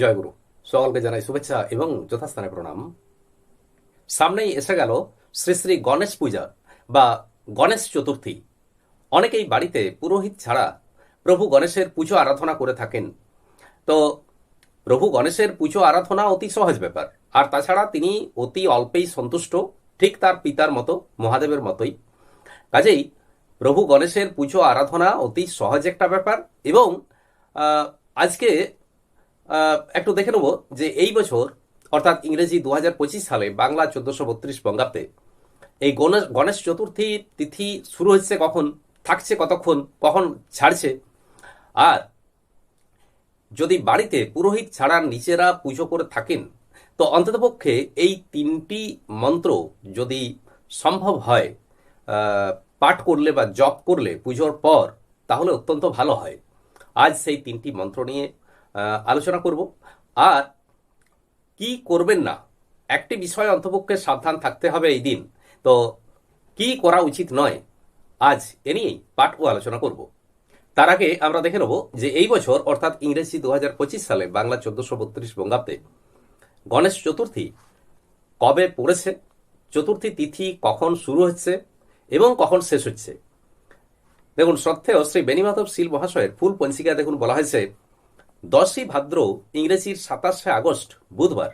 জয়গুরু সকলকে জানাই শুভেচ্ছা এবং যথাস্থানে প্রণাম। সামনেই এসে গেল শ্রী শ্রী গণেশ পূজা বা গণেশ চতুর্থী। অনেকেই বাড়িতে পুরোহিত ছাড়া প্রভু গণেশের পুজো আরাধনা করে থাকেন। তো প্রভু গণেশের পুজো আরাধনা অতি সহজ ব্যাপার। আর তাছাড়া তিনি অতি অল্পেই সন্তুষ্ট, ঠিক তার পিতার মতো, মহাদেবের মতোই। কাজেই প্রভু গণেশের পুজো আরাধনা অতি সহজ একটা ব্যাপার এবং আজকে একটু দেখে নেব যে এই বছর, অর্থাৎ ইংরেজি দু হাজার পঁচিশ সালে বাংলা চোদ্দশো বত্রিশ বঙ্গাব্দে এই গণেশ গণেশ চতুর্থী তিথি শুরু হচ্ছে কখন, থাকছে কতক্ষণ, কখন ছাড়ছে? আর যদি বাড়িতে পুরোহিত ছাড়া নিজেরা পুজো করে থাকেন, তো অন্ততপক্ষে এই তিনটি মন্ত্র যদি সম্ভব হয় পাঠ করলে বা জপ করলে পুজোর পর, তাহলে অত্যন্ত ভালো হয়। আজ সেই তিনটি মন্ত্র নিয়ে আলোচনা করব। আর কি করবেন না? একটি বিষয়ে অন্তপক্ষে সাবধান থাকতে হবে এই দিন। তো কি করা উচিত নয়, আজ এ নিয়েই পাঠ ও আলোচনা করব। তার আগে আমরা দেখে নেব যে এই বছর, অর্থাৎ ইংরেজি দু হাজার পঁচিশ সালে বাংলা চোদ্দশো বত্রিশ বঙ্গাব্দে গণেশ চতুর্থী কবে পড়েছে, চতুর্থী তিথি কখন শুরু হচ্ছে এবং কখন শেষ হচ্ছে? দেখুন, শ্রদ্ধেয় শ্রী বেনিমাধব শীল মহাশয়ের ফুল পঞ্জিকা দেখুন বলা হয়েছে দশই ভাদ্র, ইংরেজির সাতাশে আগস্ট, বুধবার।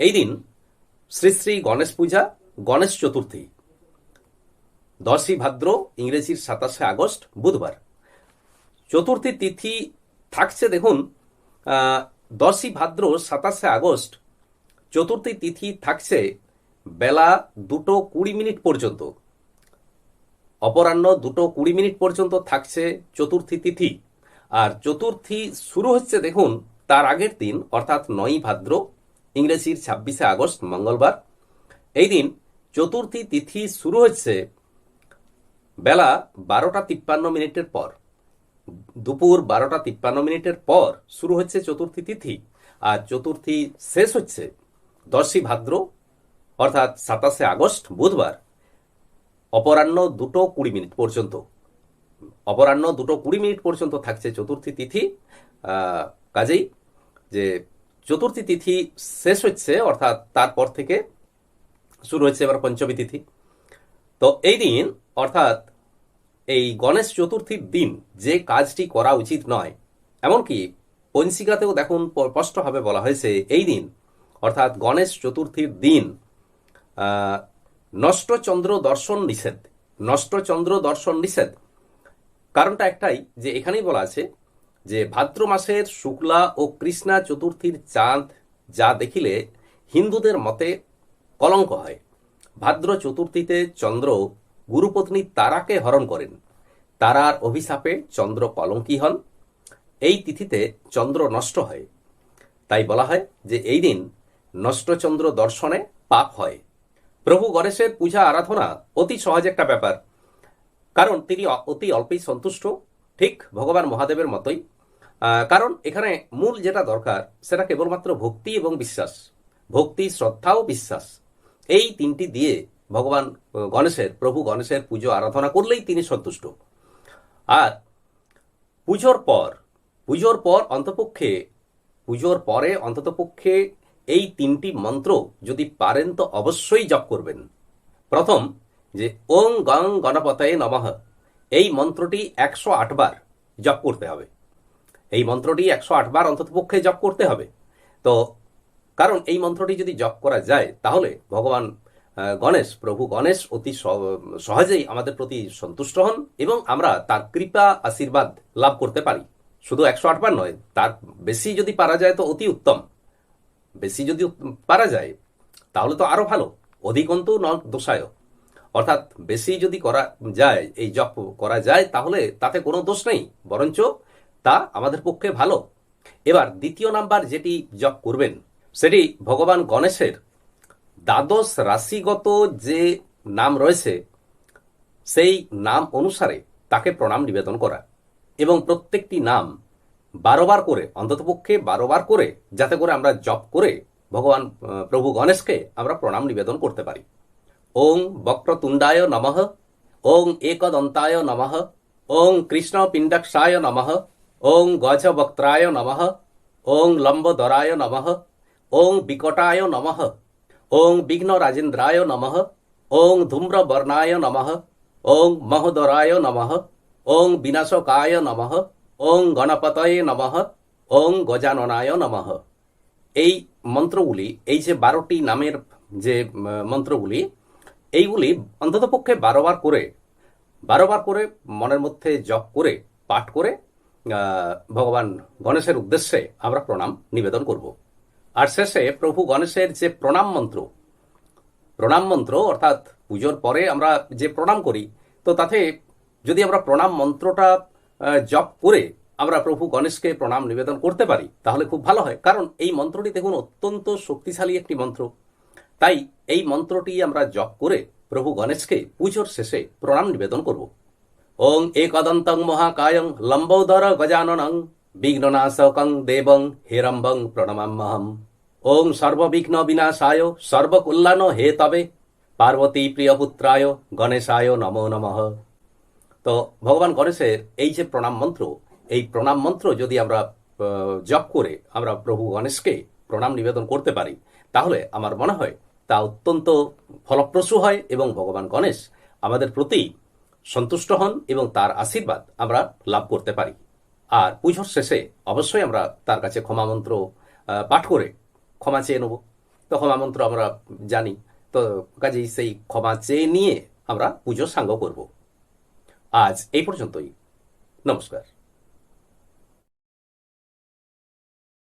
এই দিন শ্রী শ্রী গণেশ পূজা, গণেশ চতুর্থী। দশই ভাদ্র, ইংরেজির সাতাশে আগস্ট, বুধবার। চতুর্থী তিথি থাকছে দেখুন দশই ভাদ্র, সাতাশে আগস্ট। চতুর্থী তিথি থাকছে বেলা দুটো কুড়ি মিনিট পর্যন্ত। অপরাহ্ন দুটো কুড়ি মিনিট পর্যন্ত থাকছে চতুর্থী তিথি। আর চতুর্থী শুরু হচ্ছে, দেখুন, তার আগের দিন, অর্থাৎ নয়ই ভাদ্র, ইংরেজির ছাব্বিশে আগস্ট, মঙ্গলবার। এই দিন চতুর্থী তিথি শুরু হচ্ছে বেলা বারোটা তিপ্পান্ন মিনিটের পর। দুপুর বারোটা তিপ্পান্ন মিনিটের পর শুরু হচ্ছে চতুর্থী তিথি, আর চতুর্থী শেষ হচ্ছে দশই ভাদ্র, অর্থাৎ সাতাশে আগস্ট, বুধবার, অপরাহ্ন দুটো কুড়ি মিনিট পর্যন্ত। অপরাহ্ন দুটো কুড়ি মিনিট পর্যন্ত থাকছে চতুর্থী তিথি। কাজেই যে চতুর্থী তিথি শেষ হচ্ছে, অর্থাৎ তারপর থেকে শুরু হচ্ছে এবার পঞ্চমী তিথি। তো এই দিন, অর্থাৎ এই গণেশ চতুর্থীর দিন যে কাজটি করা উচিত নয়, এমনকি পঞ্চিকাতেও দেখুন স্পষ্টভাবে বলা হয়েছে, এই দিন, অর্থাৎ গণেশ চতুর্থীর দিন নষ্টচন্দ্র দর্শন নিষেধ, নষ্টচন্দ্র দর্শন নিষেধ। কারণটা একটাই যে এখানেই বলা আছে যে ভাদ্র মাসের শুক্লা ও কৃষ্ণা চতুর্থীর চাঁদ যা দেখিলে হিন্দুদের মতে কলঙ্ক হয়। ভাদ্র চতুর্থীতে চন্দ্র গুরুপত্নী তারাকে হরণ করেন। তারার অভিশাপে চন্দ্র কলঙ্কি হন। এই তিথিতে চন্দ্র নষ্ট হয়। তাই বলা হয় যে এই দিন নষ্টচন্দ্র দর্শনে পাপ হয়। প্রভু গণেশের পূজা আরাধনা অতি সহজ একটা ব্যাপার। কারণ তিনি অতি অল্পেই সন্তুষ্ট, ঠিক? ভগবান মহাদেবের মতোই। কারণ এখানে মূল যেটা দরকার, সেটা কেবলমাত্র ভক্তি এবং বিশ্বাস। ভক্তি, শ্রদ্ধা ও বিশ্বাস। এই তিনটি দিয়ে ভগবান গণেশের, প্রভু গণেশের পুজো আরাধনা করলেই তিনি সন্তুষ্ট। আর পুজোর পর পুজোর পর অন্তপক্ষে, পুজোর পরে অন্ততপক্ষে এই তিনটি মন্ত্র যদি পারেন তো অবশ্যই জপ করবেন। প্রথম যে ওং গং গণপতয়ে নমঃ। এই মন্ত্রটি একশো আটবার জপ করতে হবে। এই মন্ত্রটি একশো বার অন্ততপক্ষে জপ করতে হবে। তো কারণ এই মন্ত্রটি যদি জপ করা যায়, তাহলে ভগবান গণেশ, প্রভু গণেশ অতি সহজেই আমাদের প্রতি সন্তুষ্ট হন এবং আমরা তার কৃপা, আশীর্বাদ লাভ করতে পারি। শুধু একশো আটবার নয়, তার বেশি যদি পারা যায় তো অতি উত্তম। বেশি যদি পারা যায়, তাহলে তো আরও ভালো। অধিকন্তু ন দোষায়। অর্থাৎ বেশি যদি করা যায়, এই জপ করা যায়, তাহলে তাতে কোনো দোষ নেই। বরঞ্চ তা আমাদের পক্ষে ভালো। এবার দ্বিতীয় নাম্বার যেটি জপ করবেন, সেটি ভগবান গণেশের দ্বাদশ রাশিগত যে নাম রয়েছে, সেই নাম অনুসারে তাকে প্রণাম নিবেদন করা এবং প্রত্যেকটি নাম বারোবার করে অন্ততপক্ষে বারোবার করে, যাতে করে আমরা জপ করে ভগবান প্রভু গণেশকে আমরা প্রণাম নিবেদন করতে পারি। ওং বক্রতুণ্ডায় নমঃ ওং একদন্তায় নমঃ ওং কৃষ্ণ পিণ্ডক্ষায় নমঃ ওং গজবক্ত্রায় নমঃ ওং লম্বদরায় নমঃ ওং বিকটায় নমঃ ওং বিঘ্ন রাজেন্দ্রায় নমঃ ওং ধূম্রবর্ণায় নমঃ ওং মহোদরায় নমঃ ওং বিনাশকায় নমঃ ওং গণপতয়ে নমঃ ওং গজাননায় নমঃ এই মন্ত্রগুলি এই যে বারোটি নামের যে মন্ত্রগুলি এইগুলি অন্ততপক্ষে বারোবার করে বারোবার করে মনের মধ্যে জপ করে, পাঠ করে ভগবান গণেশের উদ্দেশ্যে আমরা প্রণাম, নিবেদন করব। আর শেষে প্রভু গণেশের যে প্রণাম মন্ত্র প্রণাম মন্ত্র অর্থাৎ পুজোর পরে আমরা যে প্রণাম করি, তো তাতে যদি আমরা প্রণাম মন্ত্রটা জপ করে আমরা প্রভু গণেশকে প্রণাম, নিবেদন করতে পারি, তাহলে খুব ভালো হয়। কারণ এই মন্ত্রটি দেখুন অত্যন্ত শক্তিশালী একটি মন্ত্র। তাই এই মন্ত্রটি আমরা জপ করে প্রভু গণেশকে পুজোর শেষে প্রণাম নিবেদন করব। ওং একদন্তং মহাকায়ং লম্বোদর গজাননং বিঘ্ননাশকং দেবং হেরম্বং প্রণমাম্যহম ওং সর্ববিঘ্ন বিনাশায় সর্বকল্যাণ হে তবে। পার্বতী প্রিয়পুত্রায় গণেশায় নমো নমঃ। তো ভগবান গণেশের এই যে প্রণাম মন্ত্র, এই প্রণাম মন্ত্র যদি আমরা জপ করে আমরা প্রভু গণেশকে প্রণাম নিবেদন করতে পারি, তাহলে আমার মনে হয় তা অত্যন্ত ফলপ্রসূ হয় এবং ভগবান গণেশ আমাদের প্রতি সন্তুষ্ট হন এবং তার আশীর্বাদ আমরা লাভ করতে পারি। আর পুজোর শেষে অবশ্যই আমরা তার কাছে ক্ষমা মন্ত্র পাঠ করে ক্ষমা চেয়ে নেব। তো ক্ষমা মন্ত্র আমরা জানি, তো কাজেই সেই ক্ষমা চেয়ে নিয়ে আমরা পুজোর সাঙ্গ করব। আজ এই পর্যন্তই। নমস্কার।